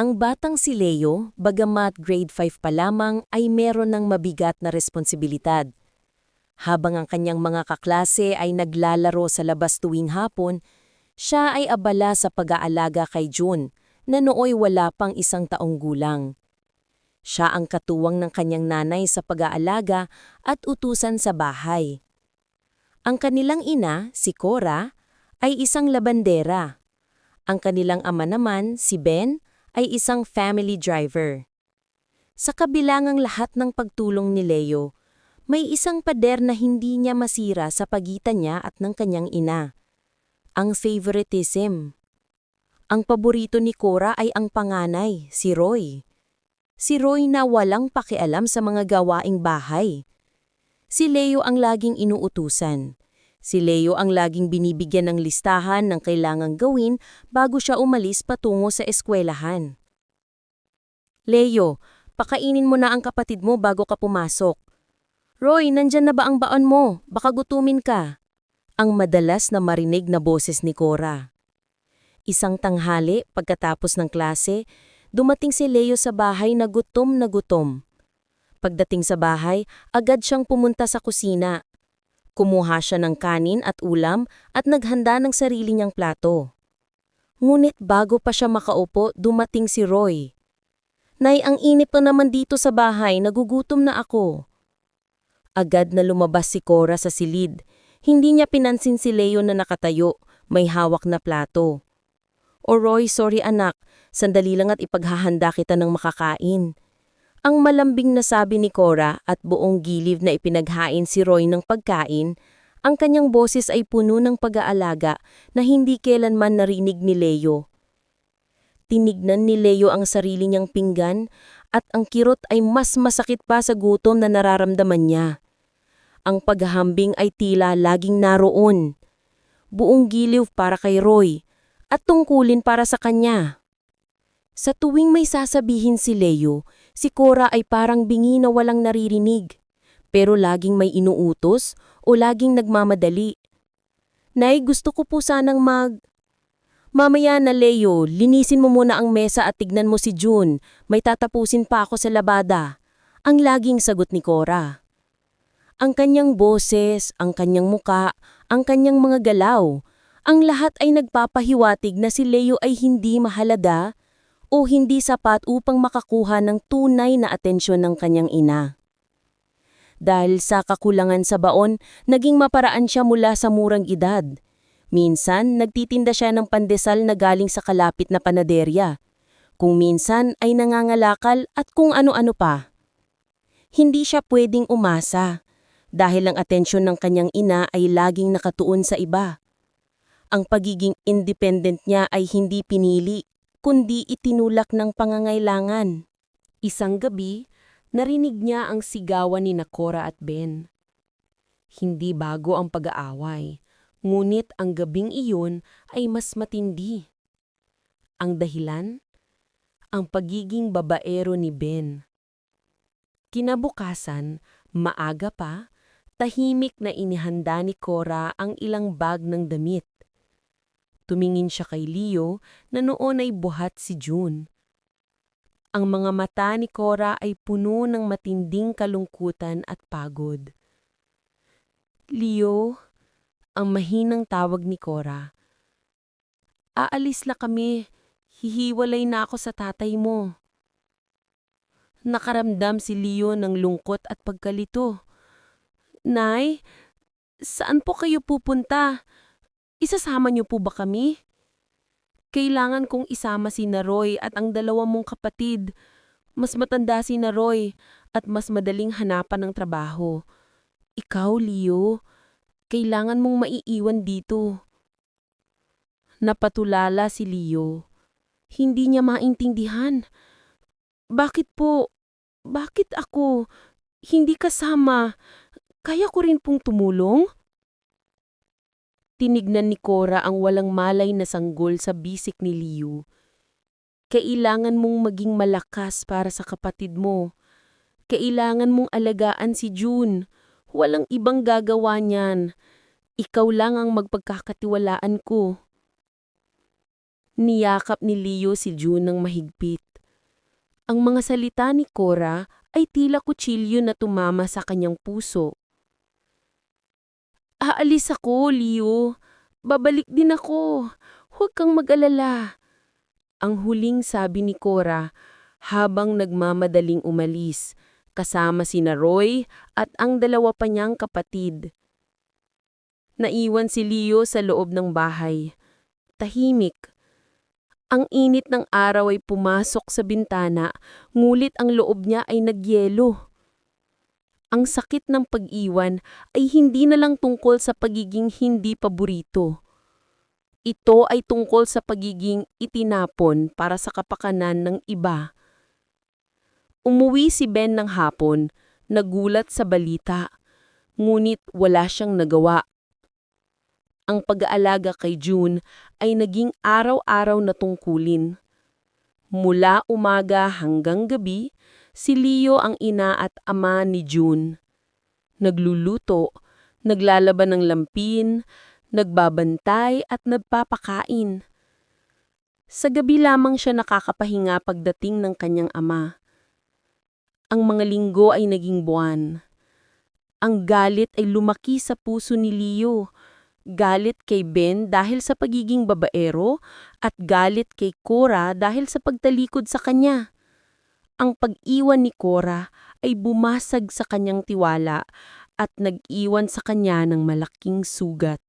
Ang batang si Leo, bagamat grade 5 pa lamang, ay meron ng mabigat na responsibilidad. Habang ang kanyang mga kaklase ay naglalaro sa labas tuwing hapon, siya ay abala sa pag-aalaga kay June, na nooy wala pang isang taong gulang. Siya ang katuwang ng kanyang nanay sa pag-aalaga at utusan sa bahay. Ang kanilang ina, si Cora, ay isang labandera. Ang kanilang ama naman, si Ben, ay isang family driver. Sa kabilangang lahat ng pagtulong ni Leo, may isang pader na hindi niya masira sa pagitan niya at ng kanyang ina. Ang favoritism. Ang paborito ni Cora ay ang panganay, si Roy. Si Roy na walang pakialam sa mga gawaing bahay. Si Leo ang laging inuutusan. Si Leo ang laging binibigyan ng listahan ng kailangang gawin bago siya umalis patungo sa eskwelahan. Leo, pakainin mo na ang kapatid mo bago ka pumasok. Roy, nandyan na ba ang baon mo? Baka gutumin ka. Ang madalas na marinig na boses ni Cora. Isang tanghali, pagkatapos ng klase, dumating si Leo sa bahay na gutom na gutom. Pagdating sa bahay, agad siyang pumunta sa kusina. Kumuha siya ng kanin at ulam at naghanda ng sarili niyang plato. Ngunit bago pa siya makaupo, dumating si Roy. Nay, ang init pa naman dito sa bahay, nagugutom na ako. Agad na lumabas si Cora sa silid. Hindi niya pinansin si Leo na nakatayo, may hawak na plato. O Roy, sorry anak, sandali lang at ipaghahanda kita ng makakain. Ang malambing na sabi ni Cora at buong giliw na ipinaghain si Roy ng pagkain, ang kanyang boses ay puno ng pag-aalaga na hindi kailanman narinig ni Leo. Tinignan ni Leo ang sarili niyang pinggan at ang kirot ay mas masakit pa sa gutom na nararamdaman niya. Ang paghahambing ay tila laging naroon. Buong giliw para kay Roy at tungkulin para sa kanya. Sa tuwing may sasabihin si Leo, si Cora ay parang bingi na walang naririnig, pero laging may inuutos o laging nagmamadali. Nay, gusto ko po sanang mag... Mamaya na Leo, linisin mo muna ang mesa at tignan mo si June. May tatapusin pa ako sa labada. Ang laging sagot ni Cora. Ang kanyang boses, ang kanyang muka, ang kanyang mga galaw, ang lahat ay nagpapahiwatig na si Leo ay hindi mahalaga o hindi sapat upang makakuha ng tunay na atensyon ng kanyang ina. Dahil sa kakulangan sa baon, naging maparaan siya mula sa murang edad. Minsan, nagtitinda siya ng pandesal na galing sa kalapit na panaderya. Kung minsan ay nangangalakal at kung ano-ano pa. Hindi siya pwedeng umasa dahil ang atensyon ng kanyang ina ay laging nakatuon sa iba. Ang pagiging independent niya ay hindi pinili, kundi itinulak ng pangangailangan. Isang gabi, narinig niya ang sigawan ni Nakora at Ben. Hindi bago ang pag-aaway, ngunit ang gabing iyon ay mas matindi. Ang dahilan? Ang pagiging babaero ni Ben. Kinabukasan, maaga pa, tahimik na inihanda ni Cora ang ilang bag ng damit. Tumingin siya kay Leo na noon ay buhat si June. Ang mga mata ni Cora ay puno ng matinding kalungkutan at pagod. Leo, ang mahinang tawag ni Cora. Aalis na kami. Hihiwalay na ako sa tatay mo. Nakaramdam si Leo ng lungkot at pagkalito. Nay, saan po kayo pupunta? Isasama niyo po ba kami? Kailangan kong isama si Naroy at ang dalawa mong kapatid. Mas matanda si Naroy at mas madaling hanapan ng trabaho. Ikaw, Leo, kailangan mong maiiwan dito. Napatulala si Leo. Hindi niya maintindihan. Bakit po? Bakit ako? Hindi kasama. Kaya ko rin pong tumulong? Tinignan ni Cora ang walang malay na sanggol sa bisik ni Liu. Kailangan mong maging malakas para sa kapatid mo. Kailangan mong alagaan si June. Walang ibang gagawa niyan. Ikaw lang ang magpagkakatiwalaan ko. Niyakap ni Leo si June ng mahigpit. Ang mga salita ni Cora ay tila kutsilyo na tumama sa kanyang puso. Aalis ako, Leo. Babalik din ako. Huwag kang mag-alala. Ang huling sabi ni Cora habang nagmamadaling umalis, kasama sina Roy at ang dalawa pa niyang kapatid. Naiwan si Leo sa loob ng bahay. Tahimik. Ang init ng araw ay pumasok sa bintana, ngulit ang loob niya ay nagyelo. Ang sakit ng pag-iwan ay hindi na lang tungkol sa pagiging hindi paborito. Ito ay tungkol sa pagiging itinapon para sa kapakanan ng iba. Umuwi si Ben ng hapon, nagulat sa balita, ngunit wala siyang nagawa. Ang pag-aalaga kay June ay naging araw-araw na tungkulin. Mula umaga hanggang gabi, si Leo ang ina at ama ni June. Nagluluto, naglalaban ng lampin, nagbabantay at nagpapakain. Sa gabi lamang siya nakakapahinga pagdating ng kanyang ama. Ang mga linggo ay naging buwan. Ang galit ay lumaki sa puso ni Leo. Galit kay Ben dahil sa pagiging babaero at galit kay Cora dahil sa pagtalikod sa kanya. Ang pag-iwan ni Cora ay bumasag sa kanyang tiwala at nag-iwan sa kanya ng malaking sugat.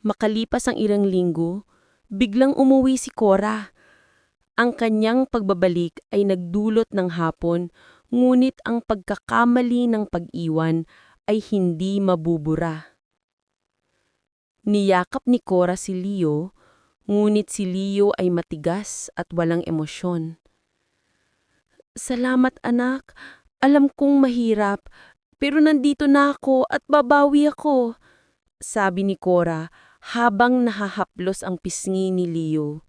Makalipas ang ilang linggo, biglang umuwi si Cora. Ang kanyang pagbabalik ay nagdulot ng hapon, ngunit ang pagkakamali ng pag-iwan ay hindi mabubura. Niyakap ni Cora si Leo, ngunit si Leo ay matigas at walang emosyon. Salamat anak, alam kong mahirap, pero nandito na ako at babawi ako, sabi ni Cora habang nahahaplos ang pisngi ni Leo.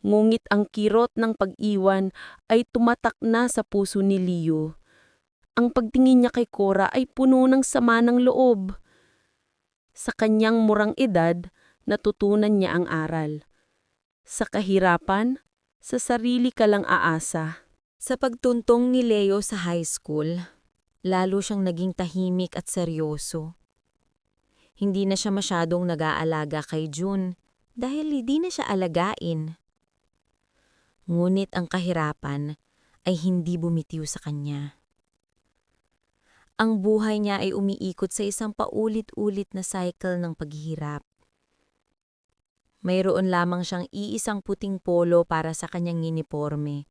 Ngunit ang kirot ng pag-iwan ay tumatak na sa puso ni Leo. Ang pagtingin niya kay Cora ay puno ng sama ng loob. Sa kanyang murang edad, natutunan niya ang aral. Sa kahirapan, sa sarili ka lang aasa. Sa pagtuntong ni Leo sa high school, lalo siyang naging tahimik at seryoso. Hindi na siya masyadong nag-aalaga kay June dahil hindi na siya alagain. Ngunit ang kahirapan ay hindi bumitiw sa kanya. Ang buhay niya ay umiikot sa isang paulit-ulit na cycle ng paghihirap. Mayroon lamang siyang iisang puting polo para sa kanyang uniforme.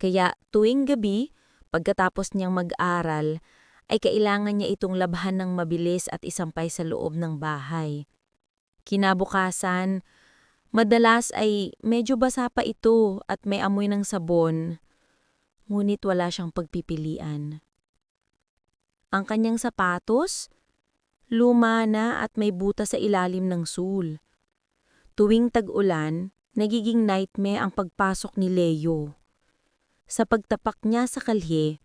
Kaya tuwing gabi, pagkatapos niyang mag-aral, ay kailangan niya itong labhan ng mabilis at isampay sa loob ng bahay. Kinabukasan, madalas ay medyo basa pa ito at may amoy ng sabon, ngunit wala siyang pagpipilian. Ang kanyang sapatos, luma na at may buta sa ilalim ng sul. Tuwing tag-ulan, nagiging nightmare ang pagpasok ni Leo. Sa pagtapak niya sa kalye,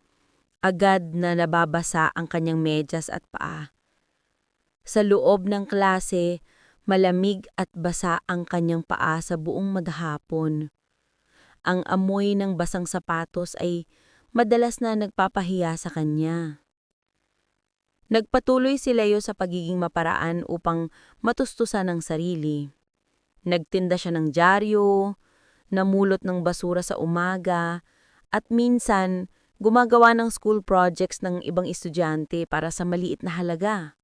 agad na nababasa ang kanyang medyas at paa. Sa loob ng klase, malamig at basa ang kanyang paa sa buong maghapon. Ang amoy ng basang sapatos ay madalas na nagpapahiya sa kanya. Nagpatuloy si Leo sa pagiging maparaan upang matustusan ang sarili. Nagtinda siya ng dyaryo, namulot ng basura sa umaga, at minsan gumagawa ng school projects ng ibang estudyante para sa maliit na halaga.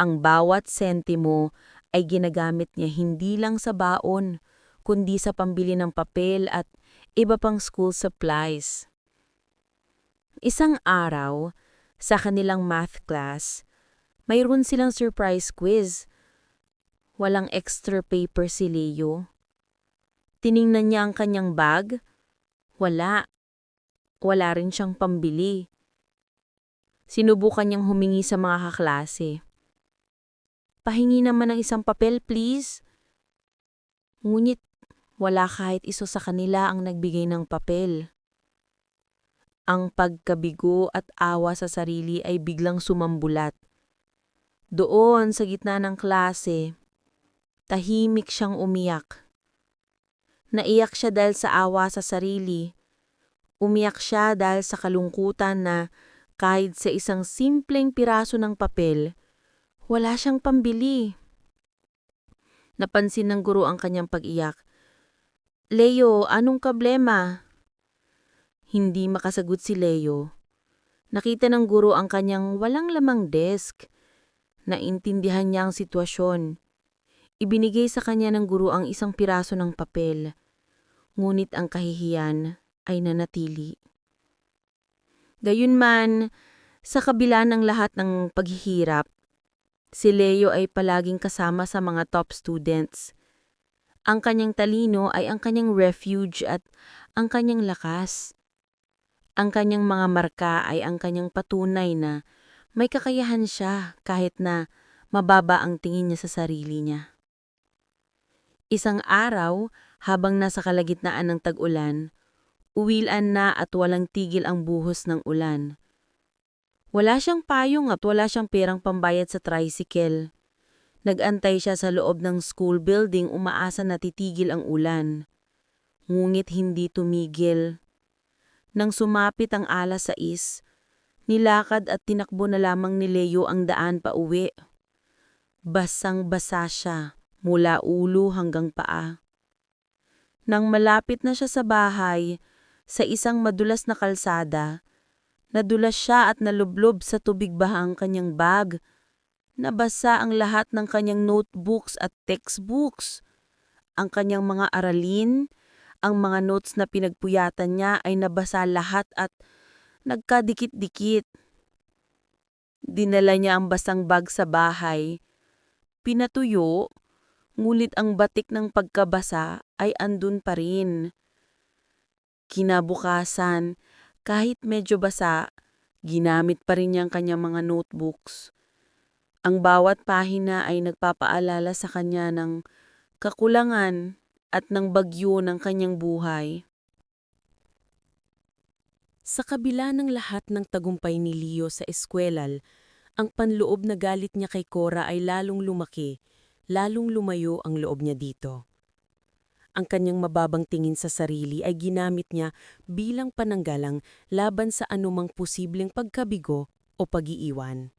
Ang bawat sentimo ay ginagamit niya hindi lang sa baon, kundi sa pambili ng papel at iba pang school supplies. Isang araw, sa kanilang math class, mayroon silang surprise quiz. Walang extra paper si Leo. Tiningnan niya ang kanyang bag. Wala. Wala rin siyang pambili. Sinubukan niyang humingi sa mga kaklase. Pahingi naman ng isang papel, please. Ngunit wala kahit iso sa kanila ang nagbigay ng papel. Ang pagkabigo at awa sa sarili ay biglang sumambulat. Doon sa gitna ng klase, tahimik siyang umiyak. Naiyak siya dahil sa awa sa sarili. Umiyak siya dahil sa kalungkutan na kahit sa isang simpleng piraso ng papel, wala siyang pambili. Napansin ng guro ang kanyang pag-iyak. Leo, anong problema? Hindi makasagot si Leo. Nakita ng guro ang kanyang walang lamang desk. Naintindihan niya ang sitwasyon. Ibinigay sa kanya ng guro ang isang piraso ng papel. Ngunit ang kahihiyan ay nanatili. Gayunman, sa kabila ng lahat ng paghihirap, si Leo ay palaging kasama sa mga top students. Ang kanyang talino ay ang kanyang refuge at ang kanyang lakas. Ang kanyang mga marka ay ang kanyang patunay na may kakayahan siya kahit na mababa ang tingin niya sa sarili niya. Isang araw, habang nasa kalagitnaan ng tag-ulan, uwilan na at walang tigil ang buhos ng ulan. Wala siyang payong at wala siyang perang pambayad sa tricycle. Nagantay siya sa loob ng school building umaasa na titigil ang ulan. Ngunit hindi tumigil. Nang sumapit ang alas sais, nilakad at tinakbo na lamang ni Leo ang daan pa uwi. Basang-basa siya mula ulo hanggang paa. Nang malapit na siya sa bahay, sa isang madulas na kalsada, nadulas siya at nalublob sa tubig baha ang kanyang bag. Nabasa ang lahat ng kanyang notebooks at textbooks. Ang kanyang mga aralin, ang mga notes na pinagpuyatan niya ay nabasa lahat at nagkadikit-dikit. Dinala niya ang basang bag sa bahay. Pinatuyo, ngunit ang batik ng pagkabasa ay andun pa rin. Kinabukasan, kahit medyo basa, ginamit pa rin niya ang kanyang mga notebooks. Ang bawat pahina ay nagpapaalala sa kanya ng kakulangan at ng bagyo ng kanyang buhay. Sa kabila ng lahat ng tagumpay ni Leo sa eskwelal, ang panloob na galit niya kay Cora ay lalong lumaki, lalong lumayo ang loob niya dito. Ang kanyang mababang tingin sa sarili ay ginamit niya bilang pananggalang laban sa anumang posibleng pagkabigo o pag-iiwan.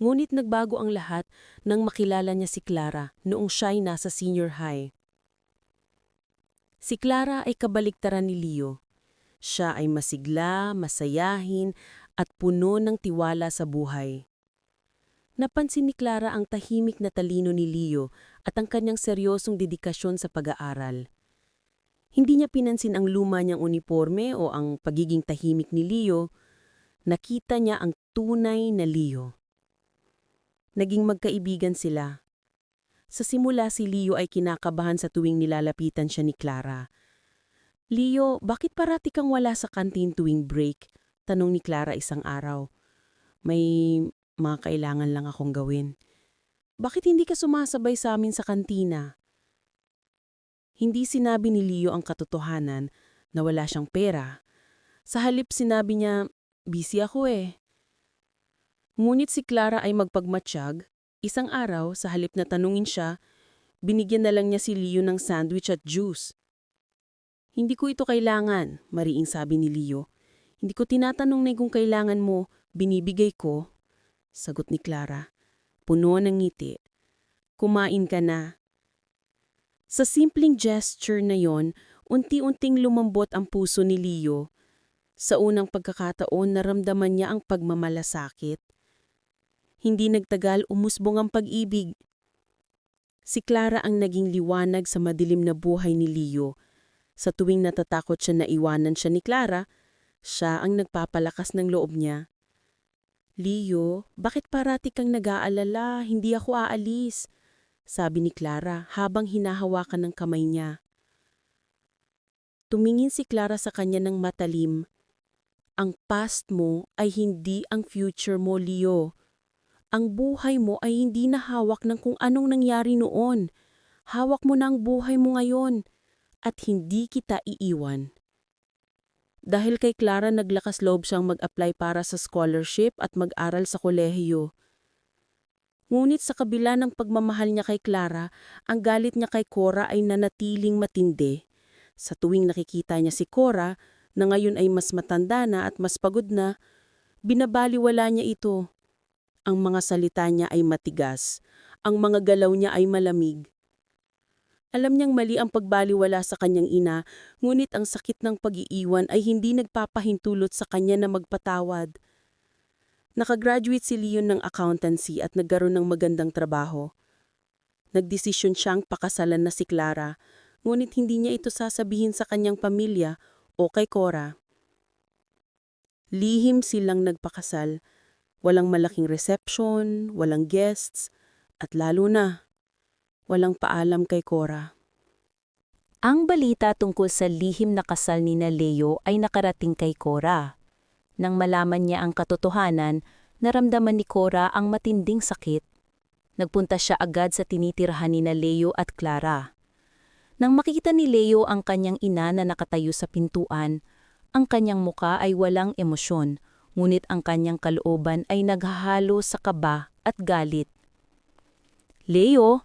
Ngunit nagbago ang lahat nang makilala niya si Clara noong siya'y nasa senior high. Si Clara ay kabaliktaran ni Leo. Siya ay masigla, masayahin, at puno ng tiwala sa buhay. Napansin ni Clara ang tahimik na talino ni Leo at ang kanyang seryosong dedikasyon sa pag-aaral. Hindi niya pinansin ang luma niyang uniforme o ang pagiging tahimik ni Leo. Nakita niya ang tunay na Leo. Naging magkaibigan sila. Sa simula si Leo ay kinakabahan sa tuwing nilalapitan siya ni Clara. Leo, bakit parati kang wala sa kantin tuwing break? Tanong ni Clara isang araw. May mga kailangan lang akong gawin. Bakit hindi ka sumasabay sa amin sa kantina? Hindi sinabi ni Leo ang katotohanan na wala siyang pera. Sa halip sinabi niya, busy ako eh. Ngunit si Clara ay magpagmatsyag. Isang araw, sa halip na tanungin siya, binigyan na lang niya si Leo ng sandwich at juice. Hindi ko ito kailangan, mariing sabi ni Leo. Hindi ko tinatanong na kung kailangan mo, binibigay ko. Sagot ni Clara. Puno ng ngiti. Kumain ka na. Sa simpleng gesture na yon, unti-unting lumambot ang puso ni Leo. Sa unang pagkakataon, naramdaman niya ang pagmamalasakit. Hindi nagtagal umusbong ang pag-ibig. Si Clara ang naging liwanag sa madilim na buhay ni Leo. Sa tuwing natatakot siya na iwanan siya ni Clara, siya ang nagpapalakas ng loob niya. Leo, bakit parati kang nag-aalala? Hindi ako aalis. Sabi ni Clara habang hinahawakan ng kamay niya. Tumingin si Clara sa kanya ng matalim. Ang past mo ay hindi ang future mo, Leo. Ang buhay mo ay hindi nahawak ng kung anong nangyari noon. Hawak mo na ang buhay mo ngayon at hindi kita iiwan. Dahil kay Clara naglakas loob siyang mag-apply para sa scholarship at mag-aral sa kolehiyo. Ngunit sa kabila ng pagmamahal niya kay Clara, ang galit niya kay Cora ay nanatiling matindi. Sa tuwing nakikita niya si Cora, na ngayon ay mas matanda na at mas pagod na, binabaliwala niya ito. Ang mga salita niya ay matigas, ang mga galaw niya ay malamig. Alam niyang mali ang pagbaliwala sa kanyang ina, ngunit ang sakit ng pag-iiwan ay hindi nagpapahintulot sa kanya na magpatawad. Nakagraduate si Leon ng accountancy at nagkaroon ng magandang trabaho. Nagdesisyon siyang pakasalan na si Clara, ngunit hindi niya ito sasabihin sa kanyang pamilya o kay Cora. Lihim silang nagpakasal, walang malaking reception, walang guests, at lalo na, walang paalam kay Cora. Ang balita tungkol sa lihim na kasal ni Leo ay nakarating kay Cora. Nang malaman niya ang katotohanan, naramdaman ni Cora ang matinding sakit. Nagpunta siya agad sa tinitirhan ni Leo at Clara. Nang makita ni Leo ang kanyang ina na nakatayo sa pintuan, ang kanyang muka ay walang emosyon, ngunit ang kanyang kalooban ay naghahalo sa kaba at galit. Leo,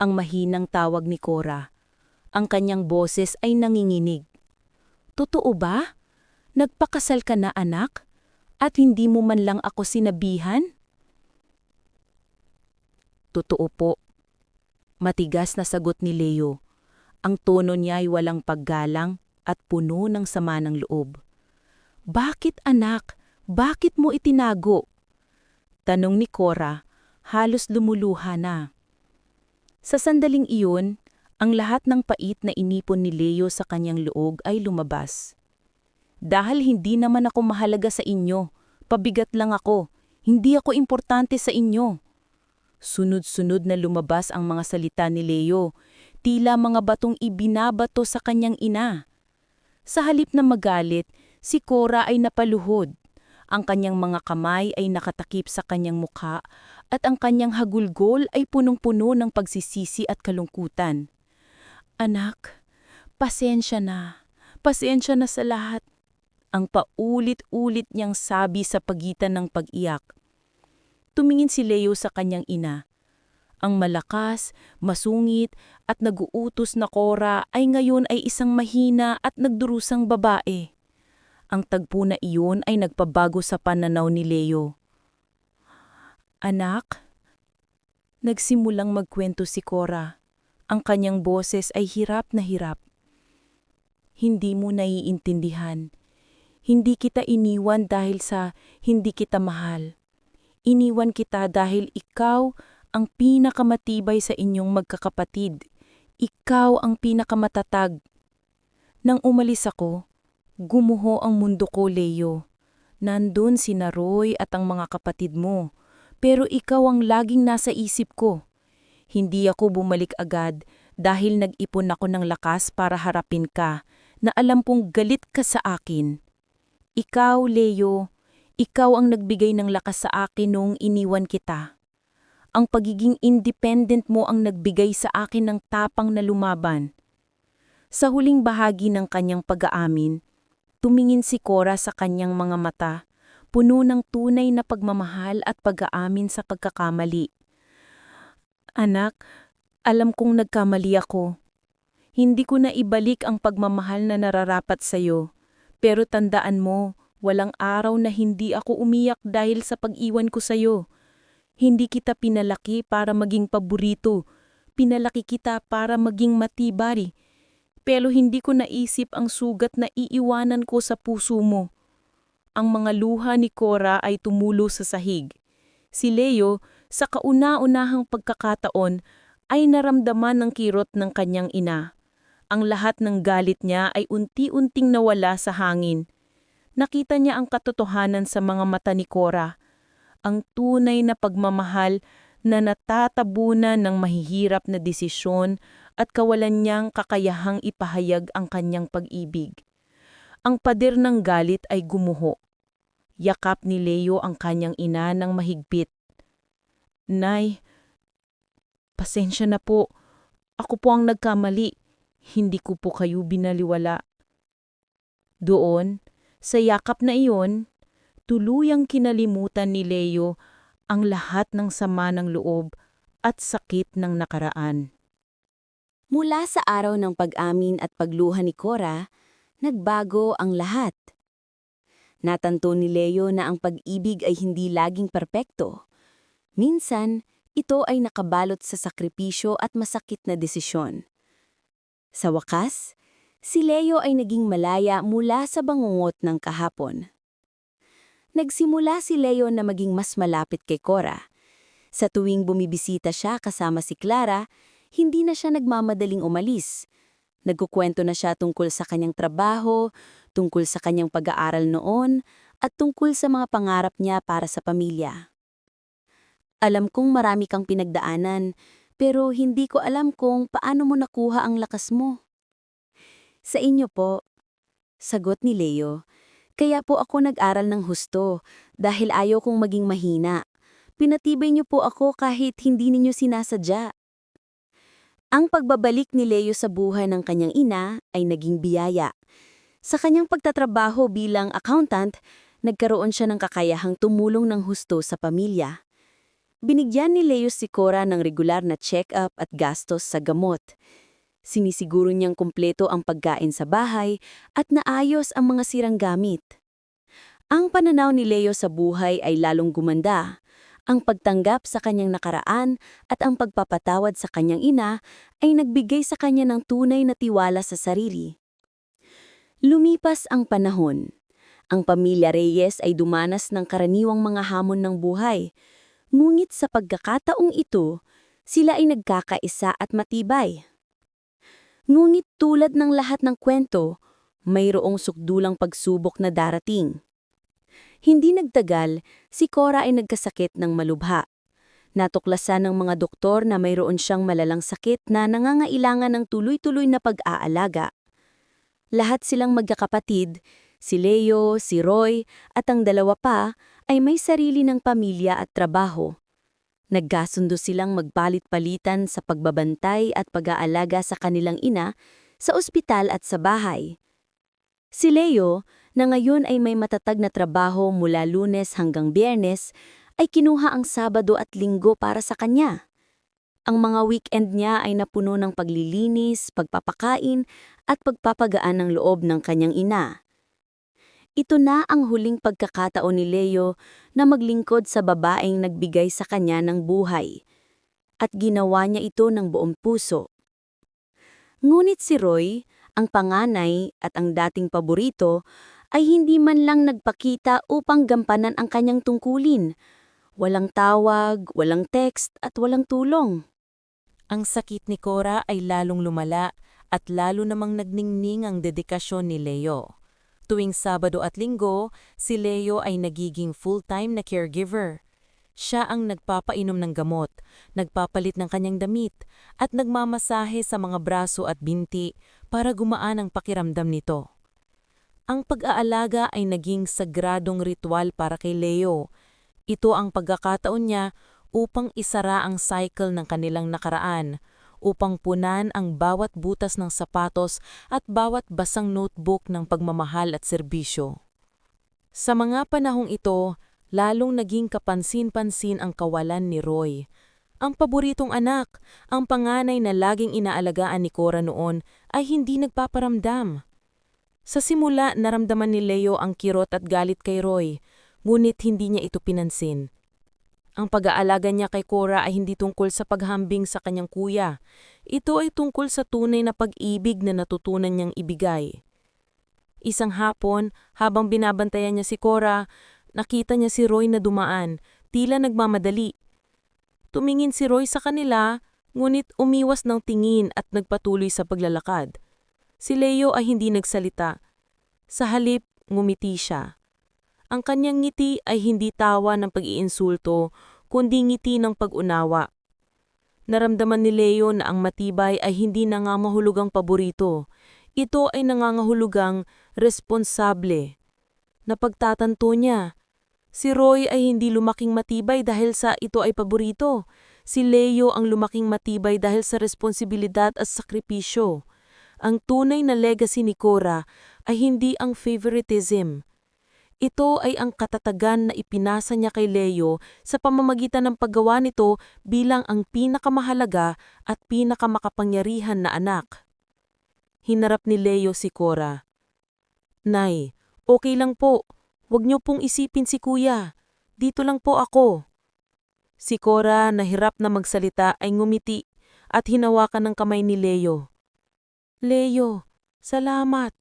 ang mahinang tawag ni Cora. Ang kanyang boses ay nanginginig. Totoo ba? Nagpakasal ka na anak? At hindi mo man lang ako sinabihan? Totoo po. Matigas na sagot ni Leo. Ang tono niya ay walang paggalang at puno ng sama ng loob. Bakit anak? Bakit mo itinago? Tanong ni Cora, halos lumuluha na. Sa sandaling iyon, ang lahat ng pait na inipon ni Leo sa kanyang luog ay lumabas. Dahil hindi naman ako mahalaga sa inyo, pabigat lang ako, hindi ako importante sa inyo. Sunod-sunod na lumabas ang mga salita ni Leo, tila mga batong ibinabato sa kanyang ina. Sa halip na magalit, si Cora ay napaluhod. Ang kanyang mga kamay ay nakatakip sa kanyang mukha at ang kanyang hagulgol ay punong-puno ng pagsisisi at kalungkutan. Anak, pasensya na. Pasensya na sa lahat. Ang paulit-ulit niyang sabi sa pagitan ng pag-iyak. Tumingin si Leo sa kanyang ina. Ang malakas, masungit at naguutos na Cora ay ngayon ay isang mahina at nagdurusang babae. Ang tagpo na iyon ay nagpabago sa pananaw ni Leo. Anak, nagsimulang magkwento si Cora. Ang kanyang boses ay hirap na hirap. Hindi mo naiintindihan. Hindi kita iniwan dahil sa hindi kita mahal. Iniwan kita dahil ikaw ang pinakamatibay sa inyong magkakapatid. Ikaw ang pinakamatatag. Nang umalis ako, gumuho ang mundo ko, Leo. Nandun si Naroy at ang mga kapatid mo. Pero ikaw ang laging nasa isip ko. Hindi ako bumalik agad dahil nag-ipon ako ng lakas para harapin ka na alam kong galit ka sa akin. Ikaw, Leo, ikaw ang nagbigay ng lakas sa akin noong iniwan kita. Ang pagiging independent mo ang nagbigay sa akin ng tapang na lumaban. Sa huling bahagi ng kanyang pag-aamin, tumingin si Cora sa kanyang mga mata, puno ng tunay na pagmamahal at pag-aamin sa pagkakamali. Anak, alam kong nagkamali ako. Hindi ko na ibalik ang pagmamahal na nararapat sa'yo. Pero tandaan mo, walang araw na hindi ako umiyak dahil sa pag-iwan ko sa'yo. Hindi kita pinalaki para maging paborito. Pinalaki kita para maging matibay. Pero hindi ko naisip ang sugat na iiwanan ko sa puso mo. Ang mga luha ni Cora ay tumulo sa sahig. Si Leo, sa kauna-unahang pagkakataon, ay naramdaman ng kirot ng kanyang ina. Ang lahat ng galit niya ay unti-unting nawala sa hangin. Nakita niya ang katotohanan sa mga mata ni Cora. Ang tunay na pagmamahal na natatabunan ng mahihirap na desisyon at kawalan niyang kakayahang ipahayag ang kanyang pag-ibig. Ang pader ng galit ay gumuho. Yakap ni Leo ang kanyang ina ng mahigpit. Nay, pasensya na po. Ako po ang nagkamali. Hindi ko po kayo binaliwala. Doon, sa yakap na iyon, tuluyang kinalimutan ni Leo ang lahat ng sama ng loob at sakit ng nakaraan. Mula sa araw ng pag-amin at pagluha ni Cora, nagbago ang lahat. Natanto ni Leo na ang pag-ibig ay hindi laging perpekto. Minsan, ito ay nakabalot sa sakripisyo at masakit na desisyon. Sa wakas, si Leo ay naging malaya mula sa bangungot ng kahapon. Nagsimula si Leo na maging mas malapit kay Cora. Sa tuwing bumibisita siya kasama si Clara, hindi na siya nagmamadaling umalis. Nagkukwento na siya tungkol sa kanyang trabaho, tungkol sa kanyang pag-aaral noon, at tungkol sa mga pangarap niya para sa pamilya. Alam kong marami kang pinagdaanan, pero hindi ko alam kung paano mo nakuha ang lakas mo. Sa inyo po, sagot ni Leo. Kaya po ako nag-aral ng husto dahil ayaw kong maging mahina. Pinatibay niyo po ako kahit hindi ninyo sinasadya. Ang pagbabalik ni Leo sa buhay ng kanyang ina ay naging biyaya. Sa kanyang pagtatrabaho bilang accountant, nagkaroon siya ng kakayahang tumulong ng husto sa pamilya. Binigyan ni Leo si Cora ng regular na check-up at gastos sa gamot. Sinisiguro niyang kumpleto ang pagkain sa bahay at naayos ang mga sirang gamit. Ang pananaw ni Leo sa buhay ay lalong gumanda. Ang pagtanggap sa kanyang nakaraan at ang pagpapatawad sa kanyang ina ay nagbigay sa kanya ng tunay na tiwala sa sarili. Lumipas ang panahon. Ang pamilya Reyes ay dumanas ng karaniwang mga hamon ng buhay. Ngunit sa pagkakataong ito, sila ay nagkakaisa at matibay. Ngunit tulad ng lahat ng kwento, mayroong sukdulang pagsubok na darating. Hindi nagtagal, si Cora ay nagkasakit ng malubha. Natuklasan ng mga doktor na mayroon siyang malalang sakit na nangangailangan ng tuloy-tuloy na pag-aalaga. Lahat silang magkakapatid, si Leo, si Roy, at ang dalawa pa, ay may sarili ng pamilya at trabaho. Nagkasundo silang magpalit-palitan sa pagbabantay at pag-aalaga sa kanilang ina sa ospital at sa bahay. Si Leo, na ngayon ay may matatag na trabaho mula lunes hanggang biyernes, ay kinuha ang Sabado at Linggo para sa kanya. Ang mga weekend niya ay napuno ng paglilinis, pagpapakain at pagpapagaan ng loob ng kanyang ina. Ito na ang huling pagkakataon ni Leo na maglingkod sa babaeng nagbigay sa kanya ng buhay. At ginawa niya ito ng buong puso. Ngunit si Roy, ang panganay at ang dating paborito, ay hindi man lang nagpakita upang gampanan ang kanyang tungkulin. Walang tawag, walang text at walang tulong. Ang sakit ni Cora ay lalong lumala at lalo namang nagningning ang dedikasyon ni Leo. Tuwing Sabado at Linggo, si Leo ay nagiging full-time na caregiver. Siya ang nagpapainom ng gamot, nagpapalit ng kanyang damit, at nagmamasahe sa mga braso at binti para gumaan ang pakiramdam nito. Ang pag-aalaga ay naging sagradong ritual para kay Leo. Ito ang pagkakataon niya upang isara ang cycle ng kanilang nakaraan, upang punan ang bawat butas ng sapatos at bawat basang notebook ng pagmamahal at serbisyo. Sa mga panahong ito, lalong naging kapansin-pansin ang kawalan ni Roy. Ang paboritong anak, ang panganay na laging inaalagaan ni Cora noon, ay hindi nagpaparamdam. Sa simula, naramdaman ni Leo ang kirot at galit kay Roy, ngunit hindi niya ito pinansin. Ang pag-aalaga niya kay Cora ay hindi tungkol sa paghambing sa kanyang kuya. Ito ay tungkol sa tunay na pag-ibig na natutunan niyang ibigay. Isang hapon, habang binabantayan niya si Cora, nakita niya si Roy na dumaan, tila nagmamadali. Tumingin si Roy sa kanila, ngunit umiwas ng tingin at nagpatuloy sa paglalakad. Si Leo ay hindi nagsalita. Sa halip, ngumiti siya. Ang kanyang ngiti ay hindi tawa ng pag-iinsulto, kundi ngiti ng pag-unawa. Naramdaman ni Leo na ang matibay ay hindi nangangahulugang paborito. Ito ay nangangahulugang responsable. Napagtatanto niya, si Roy ay hindi lumaking matibay dahil sa ito ay paborito. Si Leo ang lumaking matibay dahil sa responsibilidad at sakripisyo. Ang tunay na legacy ni Cora ay hindi ang favoritism. Ito ay ang katatagan na ipinasa niya kay Leo sa pamamagitan ng paggawa nito bilang ang pinakamahalaga at pinakamakapangyarihan na anak. Hinarap ni Leo si Cora. Nay, okay lang po. Huwag niyo pong isipin si kuya. Dito lang po ako. Si Cora, nahirap na magsalita, ay ngumiti at hinawakan ng kamay ni Leo. Leo, salamat.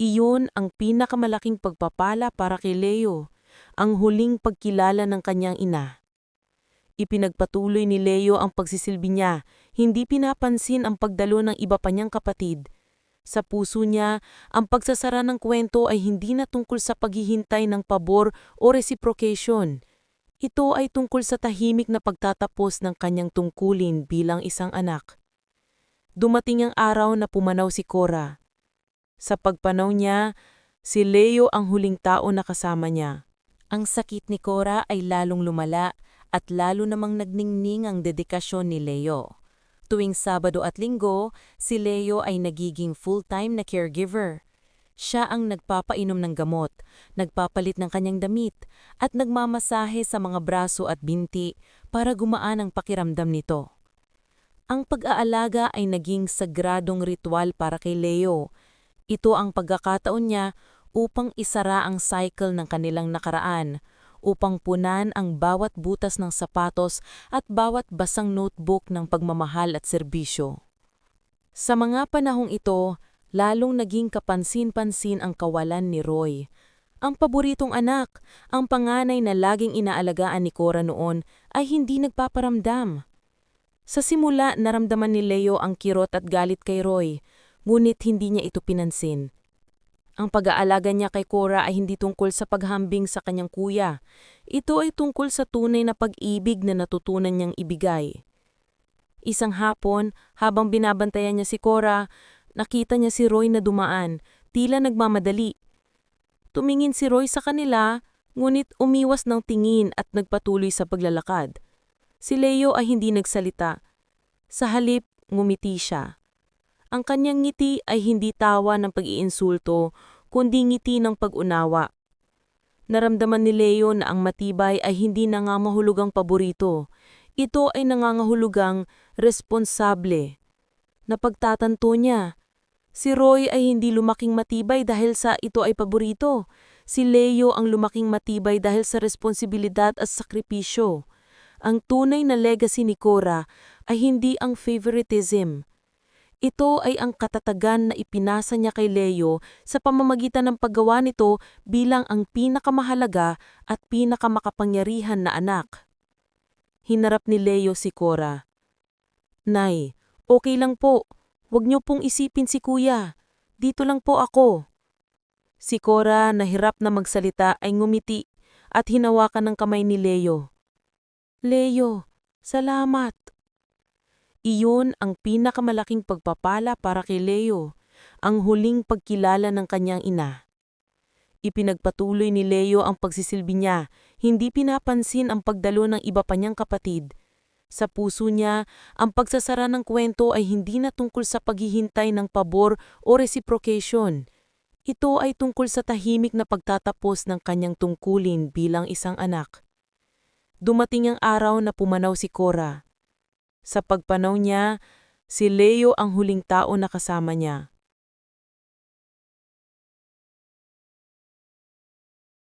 Iyon ang pinakamalaking pagpapala para kay Leo, ang huling pagkilala ng kanyang ina. Ipinagpatuloy ni Leo ang pagsisilbi niya, hindi pinapansin ang pagdalo ng iba pa niyang kapatid. Sa puso niya, ang pagsasara ng kwento ay hindi na tungkol sa paghihintay ng pabor o reciprocation. Ito ay tungkol sa tahimik na pagtatapos ng kanyang tungkulin bilang isang anak. Dumating ang araw na pumanaw si Cora. Sa pagpanaw niya, si Leo ang huling tao na kasama niya. Ang sakit ni Cora ay lalong lumala at lalo namang nagningning ang dedikasyon ni Leo. Tuwing Sabado at Linggo, si Leo ay nagiging full-time na caregiver. Siya ang nagpapainom ng gamot, nagpapalit ng kanyang damit, at nagmamasahe sa mga braso at binti para gumaan ang pakiramdam nito. Ang pag-aalaga ay naging sagradong ritual para kay Leo. Ito ang pagkakataon niya upang isara ang cycle ng kanilang nakaraan, upang punan ang bawat butas ng sapatos at bawat basang notebook ng pagmamahal at serbisyo. Sa mga panahong ito, lalong naging kapansin-pansin ang kawalan ni Roy. Ang paboritong anak, ang panganay na laging inaalagaan ni Cora noon, ay hindi nagpaparamdam. Sa simula, naramdaman ni Leo ang kirot at galit kay Roy, ngunit hindi niya ito pinansin. Ang pag-aalaga niya kay Cora ay hindi tungkol sa paghambing sa kanyang kuya. Ito ay tungkol sa tunay na pag-ibig na natutunan niyang ibigay. Isang hapon, habang binabantayan niya si Cora, nakita niya si Roy na dumaan, tila nagmamadali. Tumingin si Roy sa kanila, ngunit umiwas ng tingin at nagpatuloy sa paglalakad. Si Leo ay hindi nagsalita. Sa halip, ngumiti siya. Ang kanyang ngiti ay hindi tawa ng pag-iinsulto, kundi ngiti ng pag-unawa. Naramdaman ni Leo na ang matibay ay hindi nangangahulugang paborito. Ito ay nangangahulugang responsable. Napagtatanto niya, si Roy ay hindi lumaking matibay dahil sa ito ay paborito. Si Leo ang lumaking matibay dahil sa responsibilidad at sakripisyo. Ang tunay na legacy ni Cora ay hindi ang favoritism. Ito ay ang katatagan na ipinasa niya kay Leo sa pamamagitan ng paggawa nito bilang ang pinakamahalaga at pinakamakapangyarihan na anak. Hinarap ni Leo si Cora. Nay, okay lang po. Huwag niyo pong isipin si kuya. Dito lang po ako. Si Cora, nahirap na magsalita, ay ngumiti at hinawakan ng kamay ni Leo. Leo, salamat. Iyon ang pinakamalaking pagpapala para kay Leo, ang huling pagkilala ng kanyang ina. Ipinagpatuloy ni Leo ang pagsisilbi niya, hindi pinapansin ang pagdalo ng iba pa niyang kapatid. Sa puso niya, ang pagsasara ng kwento ay hindi na tungkol sa paghihintay ng pabor o reciprocation. Ito ay tungkol sa tahimik na pagtatapos ng kanyang tungkulin bilang isang anak. Dumating ang araw na pumanaw si Cora. Sa pagpanaw niya, si Leo ang huling tao na kasama niya.